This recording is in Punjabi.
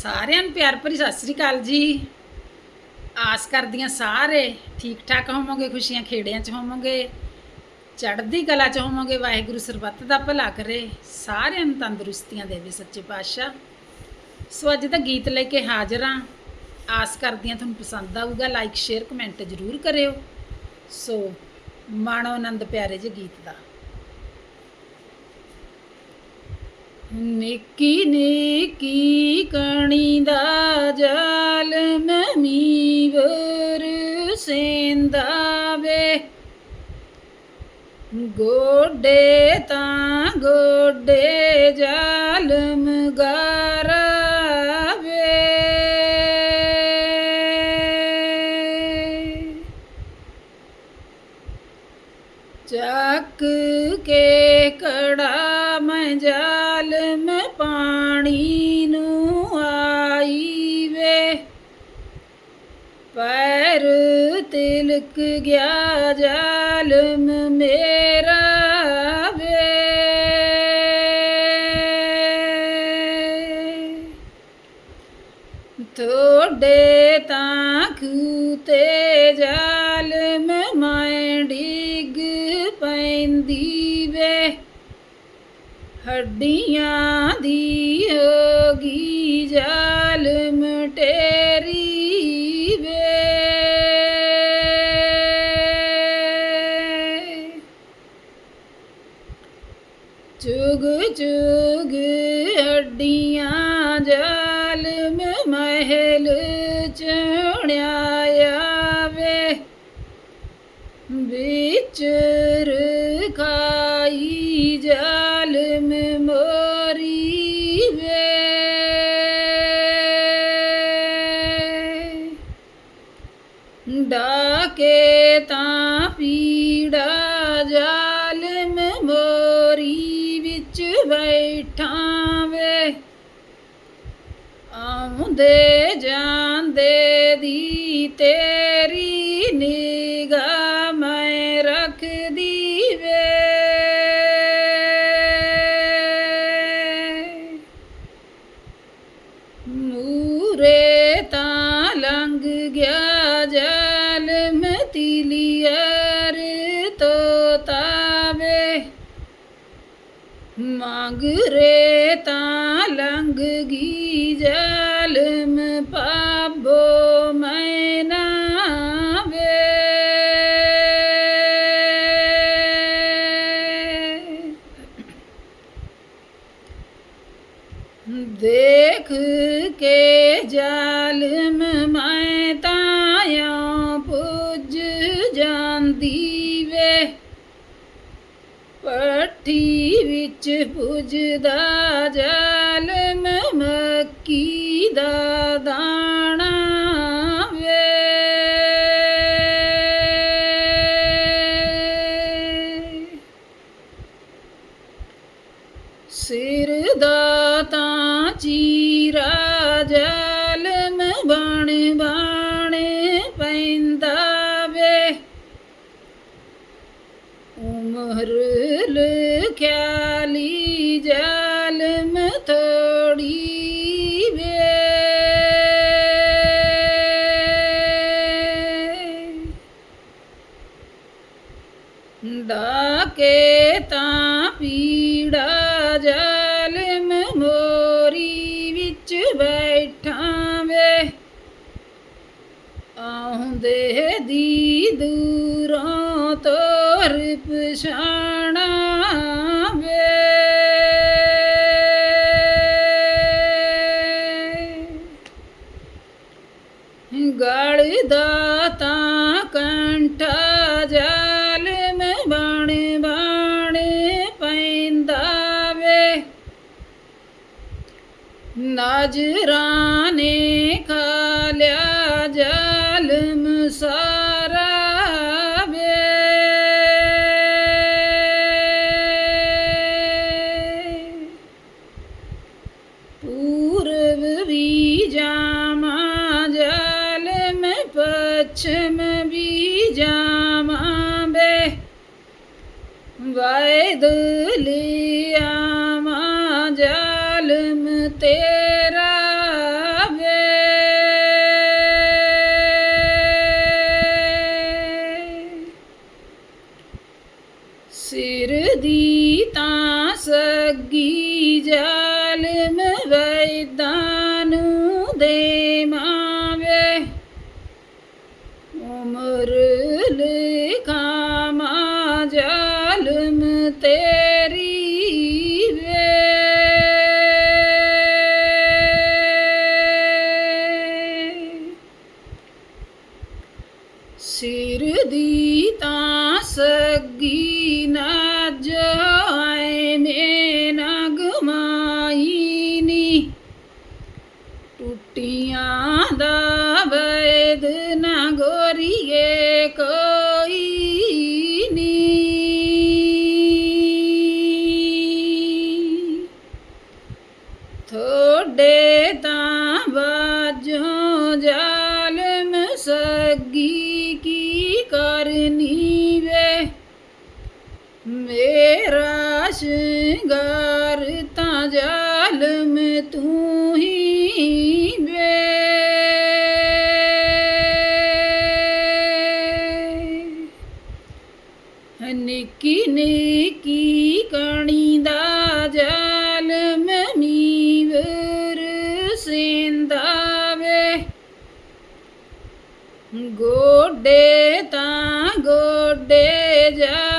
ਸਾਰਿਆਂ ਨੂੰ ਪਿਆਰ ਭਰੀ ਸਤਿ ਸ੍ਰੀ ਅਕਾਲ ਜੀ। ਆਸ ਕਰਦੀਆਂ ਸਾਰੇ ਠੀਕ ਠਾਕ ਹੋਵੋਗੇ, ਖੁਸ਼ੀਆਂ ਖੇੜਿਆਂ 'ਚ ਹੋਵੋਗੇ, ਚੜ੍ਹਦੀ ਕਲਾ 'ਚ ਹੋਵੋਗੇ, ਵਾਹਿਗੁਰੂ ਸਰਬੱਤ ਦਾ ਭਲਾ ਕਰੇ, ਸਾਰਿਆਂ ਨੂੰ ਤੰਦਰੁਸਤੀਆਂ ਦੇਵੇ ਸੱਚੇ ਪਾਤਸ਼ਾਹ। ਸੋ ਅੱਜ ਦਾ ਗੀਤ ਲੈ ਕੇ ਹਾਜ਼ਰ ਹਾਂ। ਆਸ ਕਰਦੀਆਂ ਤੁਹਾਨੂੰ ਪਸੰਦ ਆਊਗਾ ਲਾਈਕ ਸ਼ੇਅਰ ਕਮੈਂਟ ਜ਼ਰੂਰ ਕਰਿਓ। ਸੋ ਮਾਣੋ ਆਨੰਦ ਪਿਆਰੇ ਜਿਹੇ ਗੀਤ ਦਾ। ਨਿੱਕੀ ਨਿੱਕੀ ਕਣੀ ਦਾ ਜਾਲ ਮੀਵਰ ਸੇਂਦਾ ਵੇ। ਗੋਡੇ ਤਾਂ ਗੋਡੇ ਜਾਲਮ ਗਾਰਾਵੇ ਚੱਕ ਕੇ ਕੜਾ ਮੈਂ ਜਾਲਮ ਪਾਣੀ ਨੂੰ ਆਈ ਵੇ ਪੈਰ ਤਿਲਕ ਗਿਆ ਜਾਲਮ ਮੇਰਾ ਵੇ। ਥੋੜੇ ਤਾਂ ਖੂਤੇ ਜਾਲਮ ਮੈਂ ਡਿੱਗ ਵੇ ਹੱਡੀਆਂ ਦੀ ਹੋਗੀ ਜਾਲਮ ਟੇਰੀ ਵੇ ਚੁਗ ਚੁਗ ਹੱਡੀਆਂ ਜਾਲਮ ਮਹਿਲ ਚਣਿਆ ਵੇ ਵਿੱਚ ਰਖਾਈ ਜਾਲਮ ਮੋਰੀ ਵੇ। ਡਾਕੇ ਤਾਂ ਪੀੜਾ ਜਾਲਮ ਮੋਰੀ ਵਿੱਚ ਬੈਠਾ ਵੇ। ਆਉਂਦੇ ਜਾਂਦੇ ਦੀ ਤੇਰੀ ਨਿਗਾਹ ਲੰਘ ਗਿਆ ਜਾਲਮ ਤਿਲੀਅਰ ਤੋਤਾ ਵੇ ਮੰਗਰੇ ਤਾਂ ਲੰਘ ਗਈ ਦੇਖ ਕੇ ਜਾਲਮ ਮੈਂ ਤਾਇਆ ਪੁੱਜ ਜਾਂਦੀ ਵੇ। ਪੱਠੀ ਵਿੱਚ ਪੁੱਜਦਾ ਜਾਲਮ, ਮੱਕੀ ਦਾ ਦਾਣਾ ਵੇ। ਸਿਰ ਚੀਰਾ ਜਾਲਮ ਬਣ ਬਣ ਪੈਂਦਾ ਵੇ। ਉਮਰ ਲਖਿਆਲੀ ਜਾਲਮ ਥੋੜੀ ਵੇ। ਦਾ ਡਾਕੇ ਤਾਂ ਪੀੜਾ ਜਾ ਆਉਂਦੇ ਦੀ ਦੂਰੋਂ ਤੋਰ ਪਛਾਣਾ ਵੇ ਗਲ ਦਾ ਤਾਂ ਕੰਠਾ ਨਜ਼ਰਾਂ ਨੇ ਖਾ ਲਿਆ ਜਾਲਮ ਸਾਰਾ ਵੇ ਪੂਰਬ ਵੀ ਜਾਵਾਂ ਜਾਲਮ ਸਿਰ ਦੀ ਤਾਂ ਸੱਗੀ ਜਾਲਮ ਵੈਦਾਨੂ ਦੇ ਮਾਵੇ। ਉਮਰ ਲਿਖਾ ਮਾ ਜਾਲਮ ਤੇਰੀ ਵੇ। ਸਿਰ ਦੀ ਟੁੱਟੀਆਂ ਦਾ ਵੈਦ ਨਾ ਗੋਰੀਏ ਕੋਈ ਨੀ। ਥੋੜੇ ਤਾਂ ਬਾਜੋਂ ਜ਼ਾਲਮ ਸੱਗੀ ਕੀ ਕਰਨੀ ਵੇ? ਮੇਰਾ ਸ਼ਿੰਗਾਰ ਤਾਂ ਜ਼ਾਲਮ ਤੂੰ ਹੀ ਨਿੱਕੀ ਨਿੱਕੀ ਕਣੀ ਦਾ ਜ਼ਾਲਮ ਮੀਵਰ ਸਿੰਦਾ ਵੇ। ਗੋਡੇ ਤਾਂ ਗੋਡੇ ਜਾ